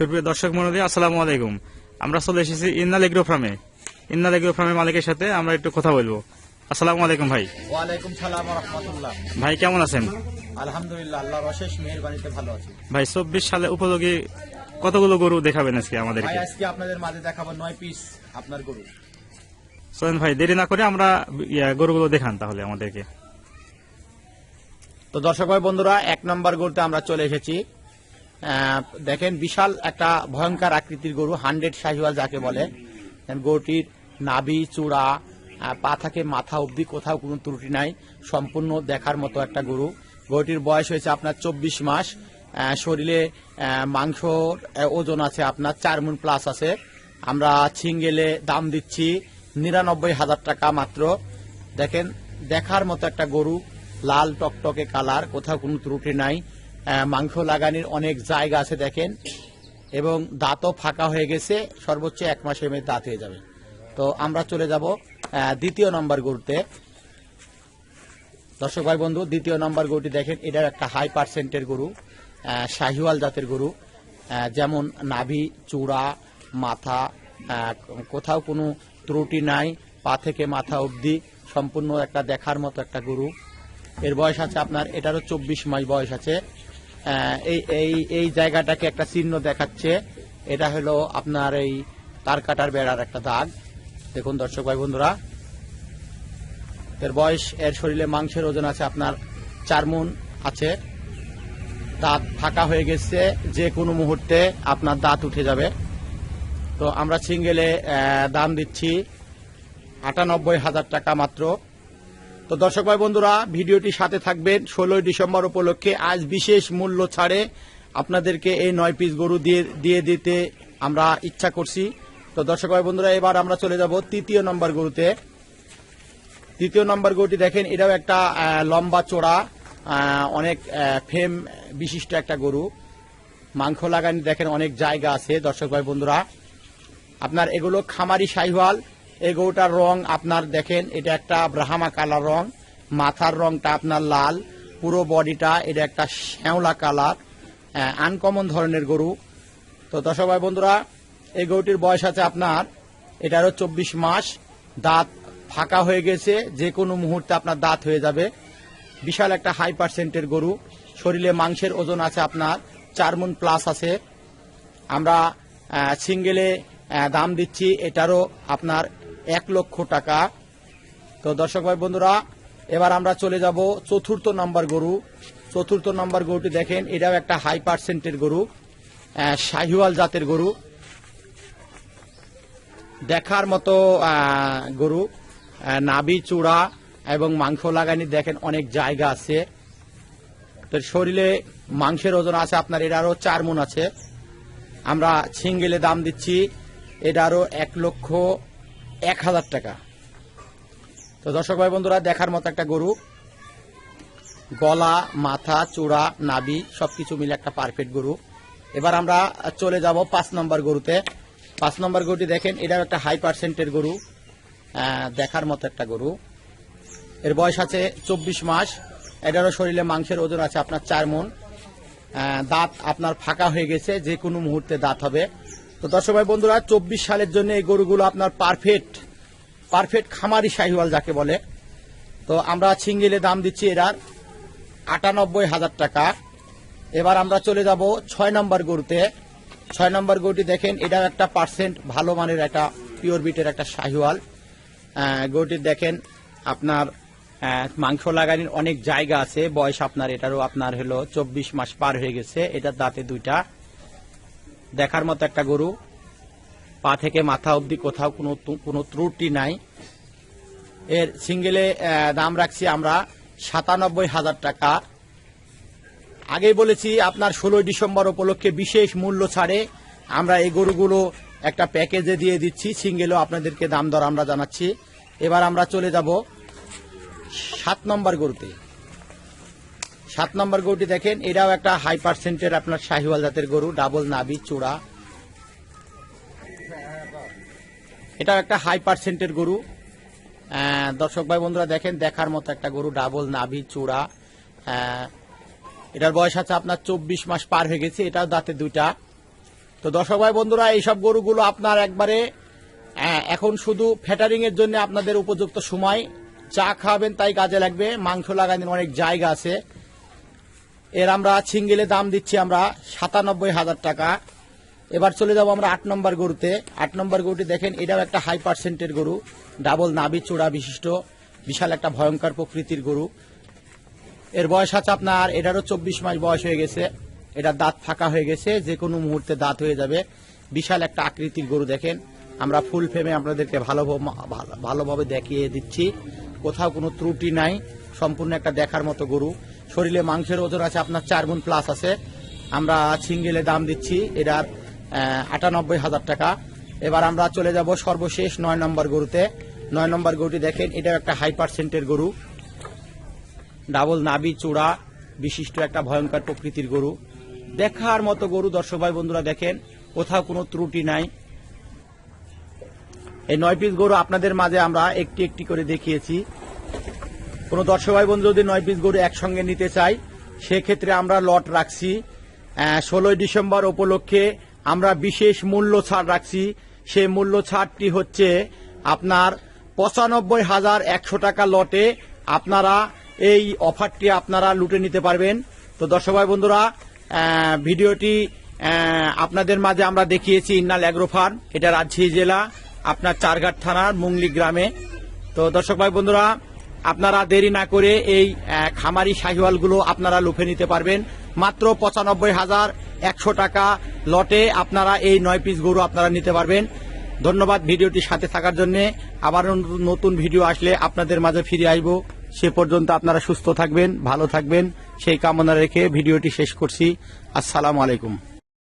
সুপ্রিয় দর্শক মন্ডলী আসসালামু আলাইকুম। আমরা চলে এসেছি ইন্নাল এগ্রো ফার্মে। ইন্নাল এগ্রো ফার্মের মালিকের সাথে আমরা একটু কথা বলব। আসসালামু আলাইকুম ভাই। ওয়ালাইকুম সালাম রহমতুল্লাহ। ভাই কেমন আছেন? আলহামদুলিল্লাহ আল্লাহর অশেষ মেহরবানিতে ভালো আছি। ভাই চব্বিশ সালে উপযোগী কতগুলো গরু দেখাবেন আজকে আমাদেরকে? আজকে আপনাদের মাঝে দেখাবো নয় পিস আপনার গরু। ভাই দেরি না করে আমরা গরুগুলো দেখান তাহলে আমাদেরকে। তো দর্শক ভাই বন্ধুরা এক নম্বর গরুতে আমরা চলে এসেছি দেখেন বিশাল একটা ভয়ঙ্কর আকৃতির গরু হান্ড্রেড শাহিওয়াল যাকে বলে। গরুটির নাভি, চূড়া পা থেকে মাথা অবধি, কোথাও কোনো ত্রুটি নাই, সম্পূর্ণ দেখার মতো একটা গরু। গরুটির বয়স হয়েছে আপনার চব্বিশ মাস শরীরে মাংসর ওজন আছে আপনার চার মন প্লাস আছে। আমরা ছিঙ্গেলে দাম দিচ্ছি নিরানব্বই হাজার টাকা মাত্র। দেখেন, দেখার মতো একটা গরু, লাল টকটকে কালার কোথাও কোনো ত্রুটি নাই। মাংস লাগানির অনেক জায়গা আছে দেখেন, এবং দাঁতও ফাঁকা হয়ে গেছে, সর্বোচ্চ এক মাসের মধ্যে দাঁত হয়ে যাবে। তো আমরা চলে যাব দ্বিতীয় নম্বর গরুতে। দর্শক ভাই, বন্ধু, দ্বিতীয় নম্বর গরুটি দেখেন, এটার একটা হাই পার্সেন্টের গরু শাহিওয়াল জাতের গরু যেমন নাভি, চূড়া, মাথা কোথাও কোনো ত্রুটি নাই, পা থেকে মাথা অবধি, সম্পূর্ণ একটা দেখার মতো একটা গরু। এর বয়স আছে আপনার, এটারও চব্বিশ মাস বয়স আছে। এই এই এই জায়গাটাকে একটা চিহ্ন দেখাচ্ছে। এটা হলো আপনার এই তার কাটার বেড়ার একটা দাগ। দেখুন দর্শক ভাই বন্ধুরা, এর বয়স, এর শরীরে মাংসের ওজন আছে আপনার চার মন আছে। দাঁত ফাঁকা হয়ে গেছে, যে কোনো মুহূর্তে আপনার দাঁত উঠে যাবে। তো আমরা সিঙ্গেলে দাম দিচ্ছি আটানব্বই হাজার টাকা মাত্র। তো দর্শক ভাই বন্ধুরা, ভিডিওটি সাথে থাকবেন। ষোলোই ডিসেম্বর উপলক্ষে আজ বিশেষ মূল্য ছাড়ে আপনাদেরকে এই নয় পিস গরু দিয়ে দিয়ে দিতে আমরা ইচ্ছা করছি। তো দর্শক ভাই বন্ধুরা, এবার আমরা চলে যাব তৃতীয় নম্বর গরুতে। তৃতীয় নম্বর গরুটি দেখেন, এটাও একটা লম্বা চোড়া অনেক ফেম বিশিষ্ট একটা গরু। মাংস লাগানি দেখেন অনেক জায়গা আছে দর্শক ভাই বন্ধুরা। আপনার এগুলো খামারি শাহিওয়াল এই গরুটার রং আপনার দেখেন, এটা একটা ব্রাহামা কালার রং, মাথার রংটা আপনার লাল, পুরো বডিটা এটা একটা শ্যাওলা কালার আনকমন ধরনের গরু। তো দর্শক ভাই বন্ধুরা, এই গরুটির বয়স আছে আপনার এটারও চব্বিশ মাস, দাঁত ফাঁকা হয়ে গেছে, যে কোনো মুহূর্তে আপনার দাঁত হয়ে যাবে। বিশাল একটা হাই পার্সেন্টের গরু, শরীরে মাংসের ওজন আছে আপনার চার মন প্লাস আছে। আমরা সিঙ্গেলে দাম দিচ্ছি, এটারও আপনার এক লক্ষ টাকা। তো দর্শক ভাই, বন্ধুরা, এবার আমরা চলে যাব চতুর্থ নম্বর গরু। চতুর্থ নম্বর গরুটি দেখেন, এটাও একটা হাই পার্সেন্টের গরু শাহিওয়াল জাতের গরু। দেখার মতো গরু নাবি চূড়া এবং মাংস লাগানি দেখেন অনেক জায়গা আছে। তো শরীরে মাংসের ওজন আছে, আপনার এটারও চার মন আছে। আমরা সিঙ্গেলে দাম দিচ্ছি এটারও এক লক্ষ এক হাজার টাকা। তো দর্শক ভাই বন্ধুরা, দেখার মতো একটা গরু। গলা, মাথা, চূড়া, নাভি, সবকিছু মিলে একটা পারফেক্ট গরু। এবার আমরা চলে যাব পাঁচ নম্বর গরুতে। পাঁচ নম্বর গরুটি দেখেন, এটাও একটা হাই পার্সেন্টের গরু। দেখার মতো একটা গরু। এর বয়স আছে চব্বিশ মাস। এটারও শরীরে মাংসের ওজন আছে আপনার চার মন দাঁত আপনার ফাঁকা হয়ে গেছে, যে কোনো মুহূর্তে দাঁত হবে। তো দর্শক ভাই, বন্ধুরা, চব্বিশ সালের জন্য এই গরুগুলো আপনার পারফেক্ট পারফেক্ট খামারি শাহিওয়াল যাকে বলে। তো আমরা ছিঙ্গিলে দাম দিচ্ছি এটার আটানব্বই হাজার টাকা। এবার আমরা চলে যাব ছয় নম্বর গরুতে। ছয় নম্বর গরুটি দেখেন এটাও একটা পার্সেন্ট ভালো মানের একটা পিওর বিটের একটা শাহিওয়াল। গরুটি দেখেন, আপনার মাংস লাগানির অনেক জায়গা আছে। বয়স আপনার এটারও আপনার হলো চব্বিশ মাস পার হয়ে গেছে। এটার দাঁতে দুইটা দেখার মতো একটা গরু। পা থেকে মাথা অবধি কোথাও কোনো কোনো ত্রুটি নাই। এর সিঙ্গেলে দাম রাখছি আমরা সাতানব্বই হাজার টাকা। আগেই বলেছি, আপনার ষোলোই ডিসেম্বর উপলক্ষে বিশেষ মূল্য ছাড়ে আমরা এই গরুগুলো একটা প্যাকেজে দিয়ে দিচ্ছি। সিঙ্গেলও আপনাদেরকে দাম দর আমরা জানাচ্ছি। এবার আমরা চলে যাব সাত নম্বর গরুতে। সাত নম্বর গরুটি দেখেন, এটাও একটা হাই পার্সেন্টের আপনার শাহিওয়াল জাতের গরু ডাবল নাবি চূড়া। এটাও একটা হাই পার্সেন্টের গরু। দর্শক ভাই বন্ধুরা দেখেন, দেখার মতো একটা গরু ডাবল নাভি, চূড়া। এটার বয়স আছে আপনার চব্বিশ মাস পার হয়ে গেছে, এটাও দাঁতে দুইটা। তো দর্শক ভাই বন্ধুরা, এইসব গরুগুলো আপনার একবারে এখন শুধু ফ্যাটারিং এর জন্য আপনাদের উপযুক্ত সময়। চা খাবেন, তাই কাজে লাগবে, মাংস লাগানোর অনেক জায়গা আছে। এর আমরা সিঙ্গেলে দাম দিচ্ছি আমরা সাতানব্বই হাজার টাকা। এবার চলে যাব আমরা আট নম্বর গরুতে। আট নম্বর গরুটি দেখেন, এটাও একটা হাই পার্সেন্টের গরু। ডাবল নাভি চূড়া বিশিষ্ট। বিশাল একটা ভয়ঙ্কর প্রকৃতির গরু। এর বয়স আছে আপনার, এটারও চব্বিশ মাস বয়স হয়ে গেছে। এটা দাঁত ফাঁকা হয়ে গেছে, যে কোনো মুহূর্তে দাঁত হয়ে যাবে। বিশাল একটা আকৃতির গরু দেখেন। আমরা ফুল ফেমে আপনাদেরকে ভালো- ভালোভাবে দেখিয়ে দিচ্ছি। কোথাও কোনো ত্রুটি নাই, সম্পূর্ণ একটা দেখার মতো গরু। শরীরে মাংসের ওজন আছে আপনার চার গুণ প্লাস আছে। আমরা সিঙ্গেলে দাম দিচ্ছি এটার আটানব্বই হাজার টাকা। এবার আমরা চলে যাব সর্বশেষ নয় নম্বর গরুতে। নয় নম্বর গরুটি দেখেন এটা একটা হাই পার্সেন্টের গরু। ডাবল নাবি চূড়া, বিশিষ্ট একটা ভয়ঙ্কর প্রকৃতির গরু। দেখার মতো গরু, দর্শক ভাই বন্ধুরা দেখেন, কোথাও কোনো ত্রুটি নাই। এই নয় পিস গরু আপনাদের মাঝে আমরা একটি একটি করে দেখিয়েছি। কোনো দর্শক ভাই বন্ধু যদি নয় পিস গরু একসঙ্গে নিতে চাই সেক্ষেত্রে আমরা লট রাখছি। ষোলোই ডিসেম্বর উপলক্ষে আমরা বিশেষ মূল্য ছাড় রাখছি। সেই মূল্য ছাড়টি হচ্ছে আপনার পঁচানব্বই হাজার একশো টাকা লটে আপনারা এই অফারটি আপনারা লুটে নিতে পারবেন। তো দর্শক ভাই বন্ধুরা ভিডিওটি আপনাদের মাঝে আমরা দেখিয়েছি ইন্নাল অ্যাগ্রো ফার্ম। এটা রাজশাহী জেলা, আপনার চারঘাট থানার মুংলি গ্রামে। তো দর্শক ভাই বন্ধুরা আপনারা দেরি না করে এই খামারি শাহিওয়ালগুলো আপনারা লুফে নিতে পারবেন। মাত্র পঁচানব্বই হাজার একশো টাকা লটে আপনারা এই নয় পিস গরু আপনারা নিতে পারবেন। ধন্যবাদ ভিডিওটি সাথে থাকার জন্য। আবার নতুন ভিডিও আসলে আপনাদের মাঝে ফিরে আসব। সে পর্যন্ত আপনারা সুস্থ থাকবেন, ভালো থাকবেন। সেই কামনা রেখে ভিডিওটি শেষ করছি। আসসালামু আলাইকুম।